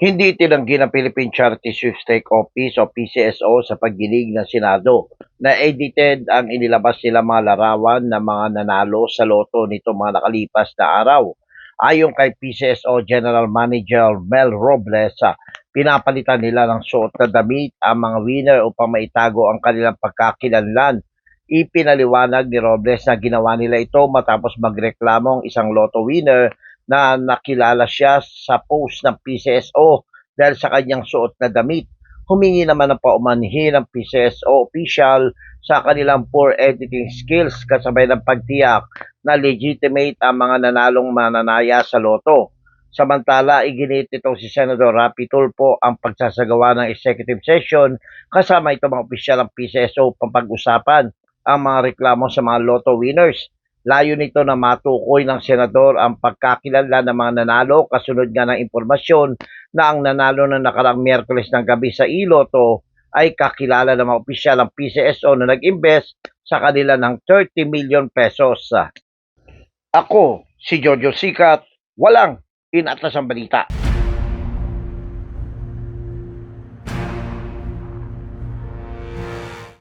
Hindi tinanggi ng Philippine Charity Sweepstake Office o PCSO sa pagdinig ng Senado na edited ang inilabas nila mga larawan ng mga nanalo sa loto nito mga nakalipas na araw. Ayon kay PCSO General Manager Mel Robles, ah, pinapalitan nila ng suot na damit ang mga winner upang maitago ang kanilang pagkakilanlan. Ipinaliwanag ni Robles na ginawa nila ito matapos magreklamo ang isang lotto winner na nakilala siya sa post ng PCSO dahil sa kanyang suot na damit. Humingi naman ng paumanhin ng PCSO official sa kanilang poor editing skills kasabay ng pagtiyak na legitimate ang mga nanalong mananaya sa loto. Samantala, iginit itong si Senador Rapi Tulfo ang pagsasagawa ng executive session kasama itong mga opisyal ng PCSO upang pag-usapan ang mga reklamo sa mga loto winners. Layo nito na matukoy ng senador ang pagkakilanlan ng mga nanalo kasunod nga ng impormasyon na ang nanalo na nakarang Miyerkules ng gabi sa iloto ay kakilala ng mga opisyal ng PCSO na nag-invest sa kanila ng 30 million pesos. Ako, si Jojo Sikat, walang inatlas ang balita.